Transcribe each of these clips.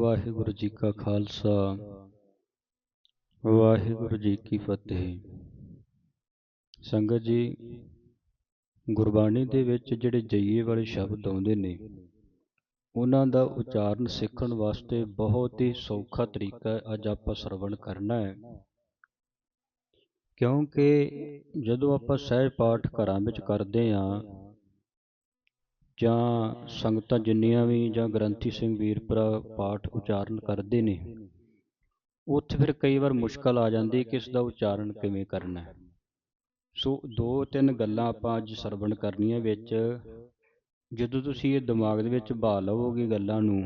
ਵਾਹਿਗੁਰੂ ਜੀ ਕਾ ਖਾਲਸਾ, ਵਾਹਿਗੁਰੂ ਜੀ ਕੀ ਫਤਿਹ। ਸੰਗਤ ਜੀ, ਗੁਰਬਾਣੀ ਦੇ ਵਿੱਚ ਜਿਹੜੇ ਜਈਏ ਵਾਲੇ ਸ਼ਬਦ ਆਉਂਦੇ ਨੇ, ਉਹਨਾਂ ਦਾ ਉਚਾਰਨ ਸਿੱਖਣ ਵਾਸਤੇ ਬਹੁਤ ਹੀ ਸੌਖਾ ਤਰੀਕਾ ਹੈ, ਅੱਜ ਆਪਾਂ ਸਰਵਣ ਕਰਨਾ ਹੈ। ਕਿਉਂਕਿ ਜਦੋਂ ਆਪਾਂ ਸਹਿਜ ਪਾਠ ਘਰਾਂ ਵਿੱਚ ਕਰਦੇ ਆਂ ਜਾਂ ਸੰਗਤਾਂ ਜਿੰਨੀਆਂ ਵੀ ਜਾਂ ਗ੍ਰੰਥੀ ਸਿੰਘ ਵੀਰ ਭਰਾ ਪਾਠ ਉਚਾਰਨ ਕਰਦੇ ਨੇ, ਉੱਥੇ ਫਿਰ ਕਈ ਵਾਰ ਮੁਸ਼ਕਲ ਆ ਜਾਂਦੀ ਕਿ ਇਸ ਦਾ ਉਚਾਰਨ ਕਿਵੇਂ ਕਰਨਾ ਹੈ। ਸੋ ਦੋ ਤਿੰਨ ਗੱਲਾਂ ਆਪਾਂ ਅੱਜ ਸਰਵਣ ਕਰਨੀਆਂ ਵਿੱਚ। ਜਦੋਂ ਤੁਸੀਂ ਇਹ ਦਿਮਾਗ ਦੇ ਵਿੱਚ ਬਾ ਲਵੋਗੇ ਗੱਲਾਂ ਨੂੰ,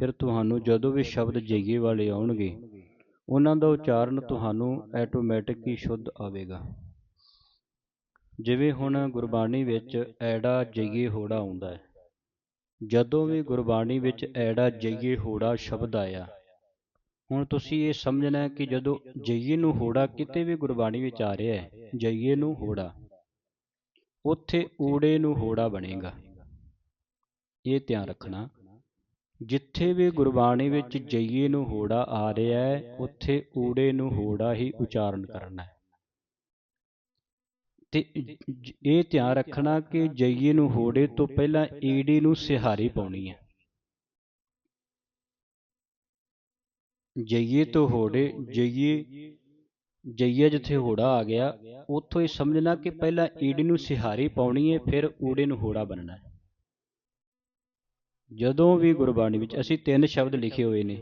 ਫਿਰ ਤੁਹਾਨੂੰ ਜਦੋਂ ਵੀ ਸ਼ਬਦ ਜਈਏ ਵਾਲੇ ਆਉਣਗੇ, ਉਹਨਾਂ ਦਾ ਉਚਾਰਨ ਤੁਹਾਨੂੰ ਆਟੋਮੈਟਿਕ ਹੀ ਸ਼ੁੱਧ ਆਵੇਗਾ। ਜਿਵੇਂ ਹੁਣ ਗੁਰਬਾਣੀ ਵਿੱਚ ਐੜਾ ਜਈਏ ਹੋੜਾ ਆਉਂਦਾ ਹੈ। ਜਦੋਂ ਵੀ ਗੁਰਬਾਣੀ ਵਿੱਚ ਐੜਾ ਜਈਏ ਹੋੜਾ ਸ਼ਬਦ ਆਇਆ, ਹੁਣ ਤੁਸੀਂ ਇਹ ਸਮਝਣਾ ਹੈ ਕਿ ਜਦੋਂ ਜਈਏ ਨੂੰ ਹੋੜਾ ਕਿਤੇ ਵੀ ਗੁਰਬਾਣੀ ਵਿੱਚ ਆ ਰਿਹਾ ਹੈ, ਜਈਏ ਨੂੰ ਹੋੜਾ, ਉੱਥੇ ਊੜੇ ਨੂੰ ਹੋੜਾ ਬਣੇਗਾ। ਇਹ ਧਿਆਨ ਰੱਖਣਾ, ਜਿੱਥੇ ਵੀ ਗੁਰਬਾਣੀ ਵਿੱਚ ਜਈਏ ਨੂੰ ਹੋੜਾ ਆ ਰਿਹਾ ਹੈ, ਉੱਥੇ ਊੜੇ ਨੂੰ ਹੋੜਾ ਹੀ ਉਚਾਰਨ ਕਰਨਾ ਹੈ। ਤੇ ਇਹ ਧਿਆਨ ਰੱਖਣਾ ਕਿ ਜਈਏ ਨੂੰ ਹੋੜੇ ਤੋਂ ਪਹਿਲਾਂ ਈੜੀ ਨੂੰ ਸਿਹਾਰੀ ਪਾਉਣੀ ਹੈ। ਜਈਏ ਤੋਂ ਹੋੜੇ, ਜਈਏ, ਜਈਆ ਜਿੱਥੇ ਹੋੜਾ ਆ ਗਿਆ, ਉੱਥੋਂ ਇਹ ਸਮਝਣਾ ਕਿ ਪਹਿਲਾਂ ਈੜੀ ਨੂੰ ਸਿਹਾਰੀ ਪਾਉਣੀ ਹੈ, ਫਿਰ ਊੜੇ ਨੂੰ ਹੋੜਾ ਬਣਨਾ ਹੈ। ਜਦੋਂ ਵੀ ਗੁਰਬਾਣੀ ਵਿੱਚ ਅਸੀਂ ਤਿੰਨ ਸ਼ਬਦ ਲਿਖੇ ਹੋਏ ਨੇ,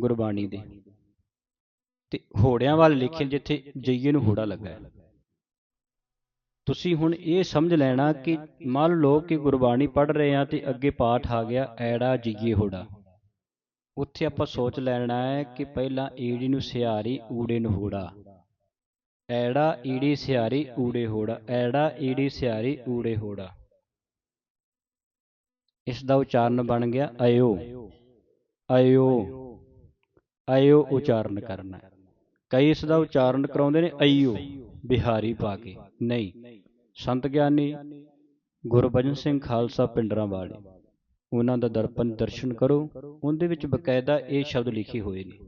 ਗੁਰਬਾਣੀ ਦੇ, ਤੇ ਹੋੜਿਆਂ ਵੱਲ ਲਿਖੇ ਜਿੱਥੇ ਜਈਏ ਨੂੰ ਹੋੜਾ ਲੱਗਾ ਹੈ। ਤੁਸੀਂ ਹੁਣ ਇਹ ਸਮਝ ਲੈਣਾ ਕਿ ਮੰਨ ਲਓ ਕਿ ਗੁਰਬਾਣੀ ਪੜ੍ਹ ਰਹੇ ਹਾਂ ਤੇ ਅੱਗੇ ਪਾਠ ਆ ਗਿਆ, ਐੜਾ ਜਈਏ ਹੋੜਾ। ਉੱਥੇ ਆਪਾਂ ਸੋਚ ਲੈਣਾ ਹੈ ਕਿ ਪਹਿਲਾਂ ਈੜੀ ਨੂੰ ਸਿਹਾਰੀ, ਊੜੇ ਨੂੰ ਹੋੜਾ। ਐੜਾ, ਈੜੀ, ਸਿਹਾਰੀ, ਊੜੇ, ਹੋੜਾ। ਐੜਾ, ਈੜੀ, ਸਿਹਾਰੀ, ਊੜੇ, ਹੋੜਾ। ਇਸ ਦਾ ਉਚਾਰਨ ਬਣ ਗਿਆ ਅਯੋ ਅਯੋ ਅਯੋ ਉਚਾਰਨ ਕਰਨਾ ਕਈ ਇਸ ਦਾ ਉਚਾਰਨ ਕਰਾਉਂਦੇ ਨੇ, ਅਈਓ, ਬਿਹਾਰੀ ਪਾ ਕੇ। ਨਹੀਂ, ਸੰਤ ਗਿਆਨੀ ਗੁਰਬਚਨ ਸਿੰਘ ਖਾਲਸਾ ਪਿੰਡਰਾਂ ਵਾਲੇ, ਉਹਨਾਂ ਦਾ ਦਰਪਣ ਦਰਸ਼ਨ ਕਰੋ, ਉਹਦੇ ਵਿੱਚ ਬਕਾਇਦਾ ਇਹ ਸ਼ਬਦ ਲਿਖੇ ਹੋਏ ਨੇ।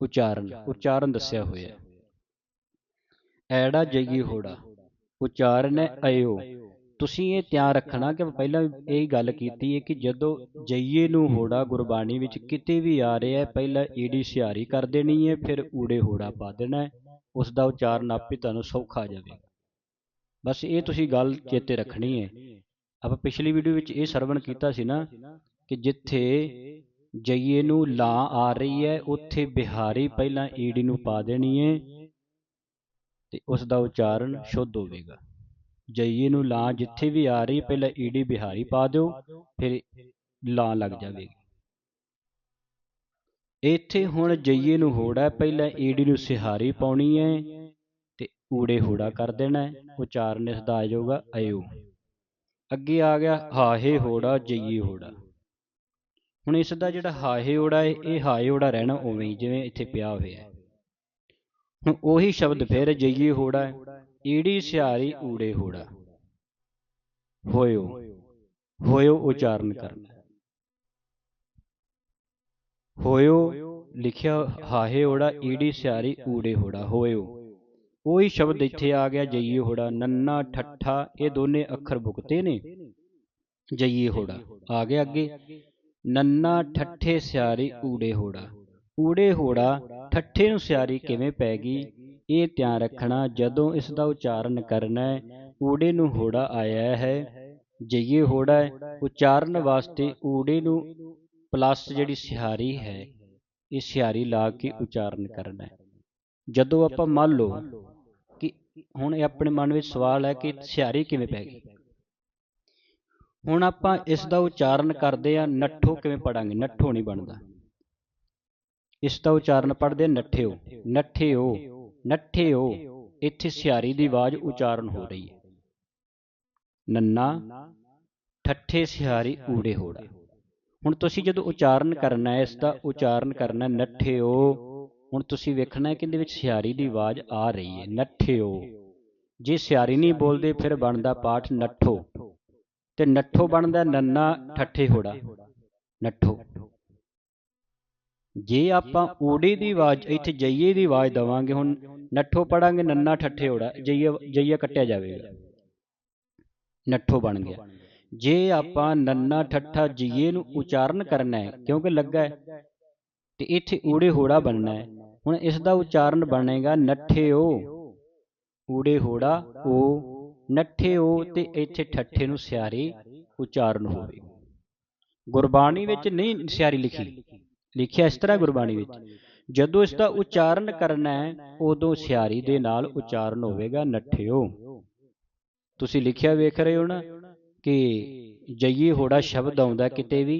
ਉਚਾਰਨ ਉਚਾਰਨ ਦੱਸਿਆ ਹੋਇਆ ਐੜਾ ਜਈ ਹੋੜਾ, ਉਚਾਰਨ ਹੈ ਅਯੋ ਤੁਸੀਂ ਇਹ ਧਿਆਨ ਰੱਖਣਾ ਕਿ ਪਹਿਲਾਂ ਇਹ ਗੱਲ ਕੀਤੀ ਹੈ ਕਿ ਜਦੋਂ ਜਈਏ ਨੂੰ ਹੋੜਾ ਗੁਰਬਾਣੀ ਵਿੱਚ ਕਿਤੇ ਵੀ ਆ ਰਿਹਾ ਹੈ, ਪਹਿਲਾਂ ਈੜੀ ਸਿਹਾਰੀ ਕਰ ਦੇਣੀ ਹੈ, ਫਿਰ ਊੜੇ ਹੋੜਾ ਪਾ ਦੇਣਾ ਹੈ ਉਸ ਦਾ ਉਚਾਰਨ ਆਪੇ ਤੁਹਾਨੂੰ ਸੌਖਾ ਜਾਵੇਗਾ। ਬਸ ਇਹ ਤੁਸੀਂ ਗੱਲ ਚੇਤੇ ਰੱਖਣੀ ਹੈ। ਆਪਾਂ ਪਿਛਲੀ ਵੀਡੀਓ ਵਿੱਚ ਇਹ ਸਰਵਣ ਕੀਤਾ ਸੀ ਨਾ ਕਿ ਜਿੱਥੇ ਜਈਏ ਨੂੰ ਲਾ ਆ ਰਹੀ ਹੈ, ਉੱਥੇ ਬਿਹਾਰੀ ਪਹਿਲਾਂ ਈੜੀ ਨੂੰ ਪਾ ਦੇਣੀ ਹੈ ਤੇ ਉਸ ਦਾ ਉਚਾਰਨ ਸ਼ੁੱਧ ਹੋਵੇਗਾ। ਜਈਏ ਨੂੰ ਲਾਂ, ਜਿੱਥੇ ਵੀ ਆ ਰਹੀ, ਪਹਿਲਾਂ ਈੜੀ ਬਿਹਾਰੀ ਪਾ ਦਿਓ, ਫਿਰ ਲਾਂ ਲੱਗ ਜਾਵੇਗੀ ਇੱਥੇ ਹੁਣ ਜਈਏ ਨੂੰ ਹੋੜਾ, ਪਹਿਲਾਂ ਈੜੀ ਨੂੰ ਸਿਹਾਰੀ ਪਾਉਣੀ ਹੈ ਤੇ ਊੜੇ ਹੋੜਾ ਕਰ ਦੇਣਾ ਉਚਾਰਨ ਇਸ ਦਾ ਆ ਜਾਊਗਾ ਅਯੋ ਅੱਗੇ ਆ ਗਿਆ ਹਾਹੇ ਹੋੜਾ, ਜਈਏ ਹੋੜਾ। ਹੁਣ ਇਸ ਦਾ ਜਿਹੜਾ ਹਾਹੇ ਓੜਾ ਹੈ, ਇਹ ਹਾਏ ਹੋੜਾ ਰਹਿਣਾ ਉਵੇਂ ਹੀ, ਜਿਵੇਂ ਇੱਥੇ ਪਿਆ ਹੋਇਆ ਹੈ। ਹੁਣ ਉਹੀ ਸ਼ਬਦ ਫਿਰ ਜਈਏ ਹੋੜਾ ਹੈ। ਈੜੀ ਸਿਹਾਰੀ ਊੜੇ ਹੋੜਾ। ਹੋਇਓ ਹੋਇਓ ਉਚਾਰਨ ਕਰਨਾ। ਹੋਇਓ ਲਿਖਿਆ, ਹਾਹੇ ਹੋੜਾ ਈੜੀ ਸਿਆਰੀ ਊੜੇ ਹੋੜਾ, ਹੋਇਓ। ਉਹੀ ਸ਼ਬਦ ਇੱਥੇ ਆ ਗਿਆ, ਜਈਏ ਹੋੜਾ, ਨੰਨਾ, ਠੱਠਾ, ਇਹ ਦੋਨੇ ਅੱਖਰ ਬੁਕਤੇ ਨੇ। ਜਈਏ ਹੋੜਾ, ਆ ਗਿਆ ਅੱਗੇ। ਨੰਨਾ, ਠੱਠੇ ਸਿਆਰੀ ਊੜੇ ਹੋੜਾ। ਊੜੇ ਹੋੜਾ, ਠੱਠੇ ਨੂੰ ਸਿਆਰੀ ਕਿਵੇਂ ਪੈ ਗਈ? ਇਹ ਧਿਆਨ ਰੱਖਣਾ ਜਦੋਂ ਇਸ ਦਾ ਉਚਾਰਨ ਕਰਨਾ ਹੈ, ਊੜੇ ਨੂੰ ਹੋੜਾ ਆਇਆ ਹੈ। ਜਈਏ ਹੋੜਾ ਹੈ, ਉਚਾਰਨ ਵਾਸਤੇ ਊੜੇ ਨੂੰ ਪਲੱਸ ਜਿਹੜੀ ਸਿਹਾਰੀ ਹੈ, ਇਹ ਸਿਹਾਰੀ ਲਾ ਕੇ ਉਚਾਰਨ ਕਰਨਾ ਹੈ। ਜਦੋਂ ਆਪਾਂ ਮੰਨ ਲਓ ਕਿ ਹੁਣ ਇਹ ਆਪਣੇ ਮਨ ਵਿੱਚ ਸਵਾਲ ਹੈ ਕਿ ਸਿਹਾਰੀ ਕਿਵੇਂ ਪੈ ਗਈ? ਹੁਣ ਆਪਾਂ ਇਸ ਦਾ ਉਚਾਰਨ ਕਰਦੇ ਆ ਨੱਠੋ ਕਿਵੇਂ ਪੜਾਂਗੇ? ਨੱਠੋ ਨਹੀਂ ਬਣਦਾ। ਇਸ ਦਾ ਉਚਾਰਨ ਪੜਦੇ ਨੱਠਿਓ। ਨੱਠਿਓ। ਨੱਠਿਓ ਇੱਥੇ ਸਿਹਾਰੀ ਦੀ ਆਵਾਜ਼ ਉਚਾਰਨ ਹੋ ਰਹੀ ਹੈ ਨੰਨਾ ਠੱਠੇ ਸਿਹਾਰੀ ਊੜੇ ਹੋੜਾ। ਹੁਣ ਤੁਸੀਂ ਜਦੋਂ ਉਚਾਰਨ ਕਰਨਾ ਹੈ ਇਸ ਦਾ ਉਚਾਰਨ ਕਰਨਾ ਨੱਠਿਓ ਹੁਣ ਤੁਸੀਂ ਵੇਖਣਾ ਹੈ ਕਿ ਇਹਦੇ ਵਿੱਚ ਸਿਹਾਰੀ ਦੀ ਆਵਾਜ਼ ਆ ਰਹੀ ਹੈ ਨੱਠਿਓ ਜੇ ਸਿਹਾਰੀ ਨਹੀਂ ਬੋਲਦੇ ਫਿਰ ਬਣਦਾ ਪਾਠ ਨੱਠੋ। ਤੇ ਨੱਠੋ ਬਣਦਾ ਨੰਨਾ ਠੱਠੇ ਹੋੜਾ। ਨੱਠੋ। ਜੇ ਆਪਾਂ ਓੜੇ ਦੀ ਆਵਾਜ਼, ਇੱਥੇ ਜਈਏ ਦੀ ਆਵਾਜ਼ ਦਵਾਂਗੇ ਹੁਣ, ਨੱਠੋ ਪੜਾਂਗੇ, ਨੰਨਾ ਠੱਠੇ ਓੜਾ ਜਈਆ ਜਈਆ ਕੱਟਿਆ ਜਾਵੇਗਾ। ਨੱਠੋ ਬਣ ਗਿਆ। ਜੇ ਆਪਾਂ ਨੰਨਾ ਠੱਠਾ ਜਈਏ ਨੂੰ ਉਚਾਰਨ ਕਰਨਾ ਹੈ, ਕਿਉਂਕਿ ਲੱਗਾ ਹੈ, ਤੇ ਇੱਥੇ ਊੜੇ ਹੋੜਾ ਬਣਨਾ ਹੈ, ਹੁਣ ਇਸ ਦਾ ਉਚਾਰਨ ਬਣੇਗਾ ਨੱਠਿਓ ਊੜੇ ਹੋੜਾ, ਓ ਨੱਠਿਓ ਤੇ ਇੱਥੇ ਠੱਠੇ ਨੂੰ ਸਿਆਰੀ ਉਚਾਰਨ ਹੋਵੇ। ਗੁਰਬਾਣੀ ਵਿੱਚ ਨਹੀਂ ਸਿਆਰੀ ਲਿਖੀ। ਲਿਖਿਆ ਇਸ ਤਰ੍ਹਾਂ ਗੁਰਬਾਣੀ ਵਿੱਚ ਜਦੋਂ ਇਸ ਦਾ ਉਚਾਰਨ ਕਰਨਾ ਹੈ ਉਦੋਂ ਸਿਆਰੀ ਦੇ ਨਾਲ ਉਚਾਰਨ ਹੋਵੇਗਾ ਨੱਠਿਓ। ਤੁਸੀਂ ਲਿਖਿਆ ਵੇਖ ਰਹੇ ਹੋ ਨਾ ਕਿ ਜਈਏ ਹੋੜਾ ਸ਼ਬਦ ਆਉਂਦਾ ਕਿਤੇ ਵੀ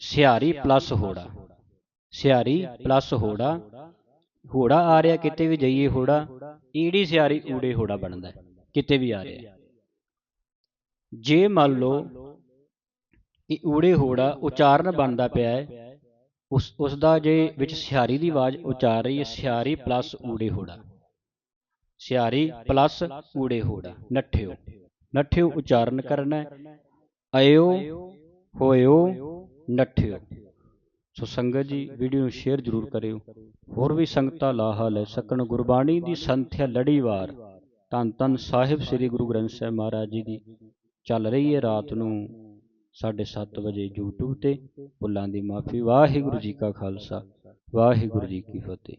ਸਿਆਰੀ ਪਲੱਸ ਹੋੜਾ। ਸਿਆਰੀ ਪਲੱਸ ਹੋੜਾ। ਹੋੜਾ। ਆ ਰਿਹਾ ਕਿਤੇ ਵੀ ਜਈਏ ਹੋੜਾ ਈੜੀ ਸਿਆਰੀ ਊੜੇ ਹੋੜਾ ਬਣਦਾ ਕਿਤੇ ਵੀ ਆ ਰਿਹਾ। ਜੇ ਮੰਨ ਲਓ ਕਿ ਊੜੇ ਹੋੜਾ ਉਚਾਰਨ ਬਣਦਾ ਪਿਆ ਹੈ। ਉਸ ਉਸ ਦਾ ਜੇ ਵਿੱਚ ਸਿਆਰੀ ਦੀ ਆਵਾਜ਼ ਉਚਾਰ ਰਹੀ ਹੈ ਸਿਆਰੀ ਪਲੱਸ ਊੜੇ ਹੋੜਾ। ਸਿਆਰੀ ਪਲੱਸ ਊੜੇ ਹੋੜਾ, ਨੱਠਿਓ। ਨੱਠਿਓ, ਉਚਾਰਨ ਕਰਨਾ ਹੈ। ਹੋਇਓ, ਨੱਠਿਓ। ਸੋ ਸੰਗਤ ਜੀ, ਵੀਡੀਓ ਨੂੰ ਸ਼ੇਅਰ ਜ਼ਰੂਰ ਕਰਿਓ। ਹੋਰ ਵੀ ਸੰਗਤਾਂ ਲਾਹਾ ਲੈ ਸਕਣ ਗੁਰਬਾਣੀ ਦੀ ਸੰਥਿਆ ਲੜੀਵਾਰ ਧੰਨ ਧੰਨ ਸਾਹਿਬ ਸ੍ਰੀ ਗੁਰੂ ਗ੍ਰੰਥ ਸਾਹਿਬ ਮਹਾਰਾਜ ਜੀ ਦੀ। ਚੱਲ ਰਹੀ ਹੈ ਰਾਤ ਨੂੰ 7:30 ਵਜੇ YouTube ਤੇ ਭੁੱਲਾਂ ਦੀ ਮਾਫੀ, ਵਾਹਿਗੁਰੂ ਜੀ ਕਾ ਖਾਲਸਾ, ਵਾਹਿਗੁਰੂ ਜੀ ਕੀ ਫਤਿਹ।